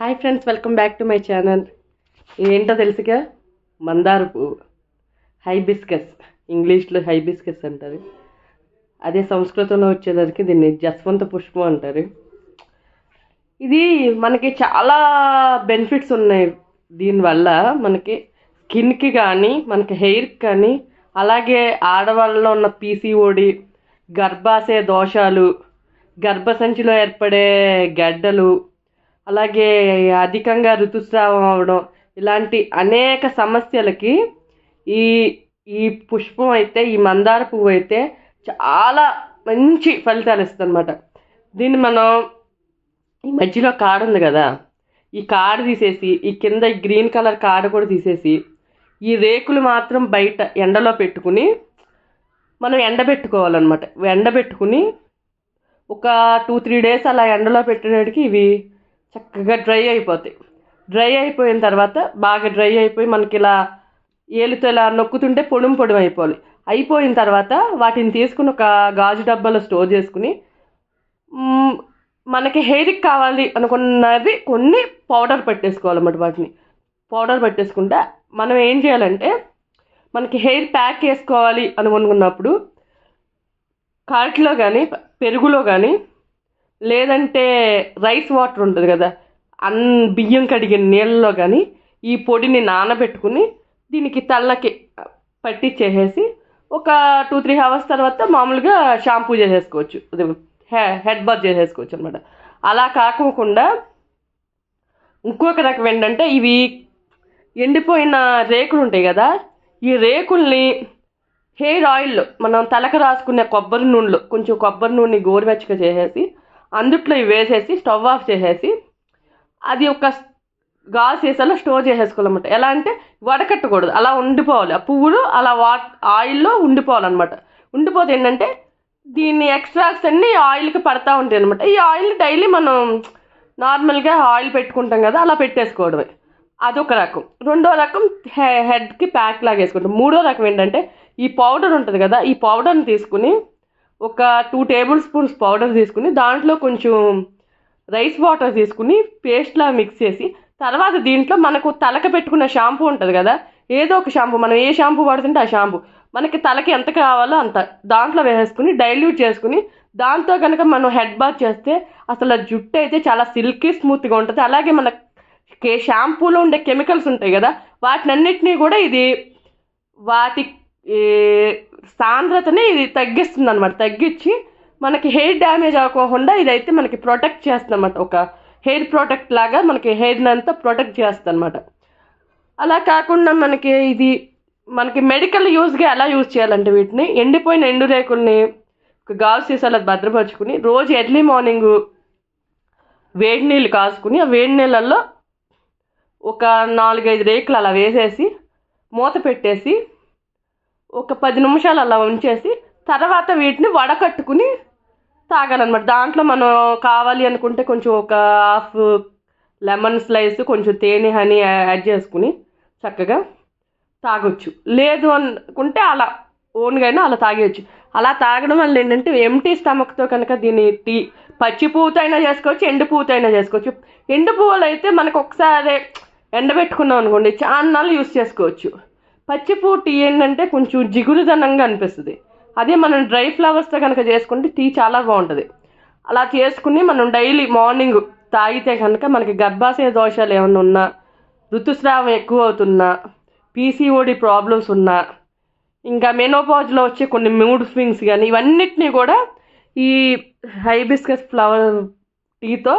Hi friends welcome back to my channel ఏంటో తెలుసుగా? మందార పువ్వు. హైబిస్కస్ ఇంగ్లీష్లో హైబిస్కస్ అంటారు అదే సంస్కృతంలో వచ్చేసరికి దీన్ని జస్వంత పుష్పం అంటారు. ఇది మనకి చాలా బెనిఫిట్స్ ఉన్నాయి. దీనివల్ల మనకి స్కిన్కి కానీ మనకి హెయిర్కి కానీ అలాగే ఆడవాళ్ళలో ఉన్న పీసీఓడి గర్భాశయ దోషాలు గర్భసంచిలో ఏర్పడే గడ్డలు అలాగే అధికంగా ఋతుస్రావం అవడం ఇలాంటి అనేక సమస్యలకి ఈ ఈ పుష్పం అయితే ఈ మందార పువ్వు అయితే చాలా మంచి ఫలితాలు ఇస్తుంది అనమాట దీన్ని మనం ఈ మధ్యలో కాడ ఉంది కదా ఈ కాడ తీసేసి ఈ కింద ఈ గ్రీన్ కలర్ కాడ కూడా తీసేసి ఈ రేకులు మాత్రం బయట ఎండలో పెట్టుకుని మనం ఎండబెట్టుకోవాలన్నమాట. ఎండబెట్టుకుని ఒక టూ త్రీ డేస్ అలా ఎండలో పెట్టినటికి ఇవి చక్కగా డ్రై అయిపోతాయి. డ్రై అయిపోయిన తర్వాత బాగా డ్రై అయిపోయి మనకి ఇలా ఏలుతో ఇలా నొక్కుతుంటే పొడుం పొడుం అయిపోవాలి. అయిపోయిన తర్వాత వాటిని తీసుకుని ఒక గాజు డబ్బాలో స్టోర్ చేసుకుని మనకి హెయిర్కి కావాలి అనుకున్నది కొన్ని పౌడర్ పెట్టేసుకోవాలన్నమాట వాటిని. పౌడర్ పెట్టేసుకుంటే మనం ఏం చేయాలంటే మనకి హెయిర్ ప్యాక్ వేసుకోవాలి అనుకున్నప్పుడు కాటిలో కానీ పెరుగులో కానీ లేదంటే రైస్ వాటర్ ఉంటుంది కదా అన్ బియ్యం కడిగిన నీళ్ళలో కానీ ఈ పొడిని నానబెట్టుకుని దీనికి తల్లకి పట్టించేసేసి ఒక టూ త్రీ అవర్స్ తర్వాత మామూలుగా షాంపూ చేసేసుకోవచ్చు. హె హెడ్ బాత్ చేసేసుకోవచ్చు అనమాట అలా కాకుండా ఇంకొక రకం ఏంటంటే ఇవి ఎండిపోయిన రేకులు ఉంటాయి కదా ఈ రేకుల్ని హెయిర్ ఆయిల్ మనం తలకు రాసుకునే కొబ్బరి నూనెలో కొంచెం కొబ్బరి నూనె గోరువెచ్చగా చేసేసి అందుట్లో ఇవి వేసేసి స్టవ్ ఆఫ్ చేసేసి అది ఒక గాజు సీసాలో స్టోర్ చేసేసుకోవాలన్నమాట. ఎలా అంటే వడకట్టకూడదు. అలా ఉండిపోవాలి. ఆ పువ్వులు అలా వా ఆయిల్లో ఉండిపోవాలన్నమాట. ఉండిపోతే ఏంటంటే దీన్ని ఎక్స్ట్రాక్ట్స్ అన్నీ ఆయిల్కి పడతా ఉంటాయి అనమాట ఈ ఆయిల్ డైలీ మనం నార్మల్గా ఆయిల్ పెట్టుకుంటాం కదా అలా పెట్టేసుకోవడమే. అదొక రకం. రెండో రకం హె హెడ్కి ప్యాక్ లాగా వేసుకుంటాం మూడో రకం ఏంటంటే ఈ పౌడర్ ఉంటుంది కదా ఈ పౌడర్ని తీసుకుని ఒక టూ టేబుల్ స్పూన్స్ పౌడర్ తీసుకుని దాంట్లో కొంచెం రైస్ వాటర్ తీసుకుని పేస్ట్లా మిక్స్ చేసి తర్వాత దీంట్లో మనకు తలక పెట్టుకున్న షాంపూ ఉంటుంది కదా ఏదో ఒక షాంపూ మనం ఏ షాంపూ వాడుతుంటే ఆ షాంపూ మనకి తలకి ఎంత కావాలో అంత దాంట్లో వేసేసుకుని డైల్యూట్ చేసుకుని దాంతో కనుక మనం హెడ్ బాత్ చేస్తే అసలు జుట్టు అయితే చాలా సిల్కీ స్మూత్గా ఉంటుంది. అలాగే మన కే షాంపూలో ఉండే కెమికల్స్ ఉంటాయి కదా వాటినన్నిటినీ కూడా ఇది వాటి ఈ సాంద్రతని ఇది తగ్గిస్తుంది అనమాట తగ్గించి మనకి హెయిర్ డ్యామేజ్ అవ్వకుండా ఇదైతే మనకి ప్రొటెక్ట్ చేస్తుంది అనమాట ఒక హెయిర్ ప్రొటెక్ట్ లాగా మనకి హెయిర్ని అంతా ప్రొటెక్ట్ చేస్తుంది అనమాట అలా కాకుండా మనకి ఇది మనకి మెడికల్ యూస్గా ఎలా యూజ్ చేయాలంటే వీటిని ఎండిపోయిన ఎండు రేకుల్ని ఒక గాజు సీసాలు భద్రపరుచుకుని రోజు ఎర్లీ మార్నింగ్ వేడి నీళ్ళు కాసుకుని ఆ వేడి నీళ్ళల్లో ఒక నాలుగైదు రేకులు అలా వేసేసి మూత పెట్టేసి ఒక పది నిమిషాలు అలా ఉంచేసి తర్వాత వీటిని వడకట్టుకుని తాగాలన్నమాట. దాంట్లో మనం కావాలి అనుకుంటే కొంచెం ఒక హాఫ్ లెమన్ స్లైస్ కొంచెం తేనె హనీ యాడ్ చేసుకుని చక్కగా తాగొచ్చు. లేదు అనుకుంటే అలా ఓన్గా అయినా అలా తాగేయచ్చు. అలా తాగడం వల్ల ఏంటంటే ఎంటీ స్టమక్తో కనుక దీన్ని టీ పచ్చి పువ్వుతో అయినా చేసుకోవచ్చు ఎండు చేసుకోవచ్చు. ఎండు పువ్వులు అయితే మనకు ఒకసారి ఎండబెట్టుకున్నాం అనుకోండి చాలా యూస్ చేసుకోవచ్చు. పచ్చి టీ ఏంటంటే కొంచెం జిగురుదనంగా అనిపిస్తుంది. అదే మనం డ్రై ఫ్లవర్స్తో కనుక చేసుకుంటే టీ చాలా బాగుంటుంది. అలా చేసుకుని మనం డైలీ మార్నింగ్ తాగితే కనుక మనకి గర్భాశయ దోషాలు ఏమైనా ఉన్నా ఋతుస్రావం ఎక్కువ అవుతున్నా పీసీఓడి ప్రాబ్లమ్స్ ఉన్నా ఇంకా మెనోపాజ్లో వచ్చే కొన్ని మూడ్ స్వింగ్స్ కానీ ఇవన్నిటినీ కూడా ఈ హైబిస్కస్ ఫ్లవర్ టీతో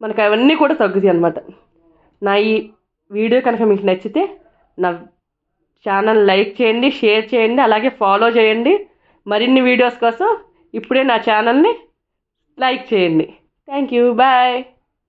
మనకి అవన్నీ కూడా తగ్గుతాయి అన్నమాట. నా ఈ వీడియో కనుక మీకు నచ్చితే నా ఛానల్ లైక్ చేయండి షేర్ చేయండి అలాగే ఫాలో చేయండి. మరిన్ని వీడియోస్ కోసం ఇప్పుడే నా ఛానల్ని లైక్ చేయండి. Thank you. బాయ్.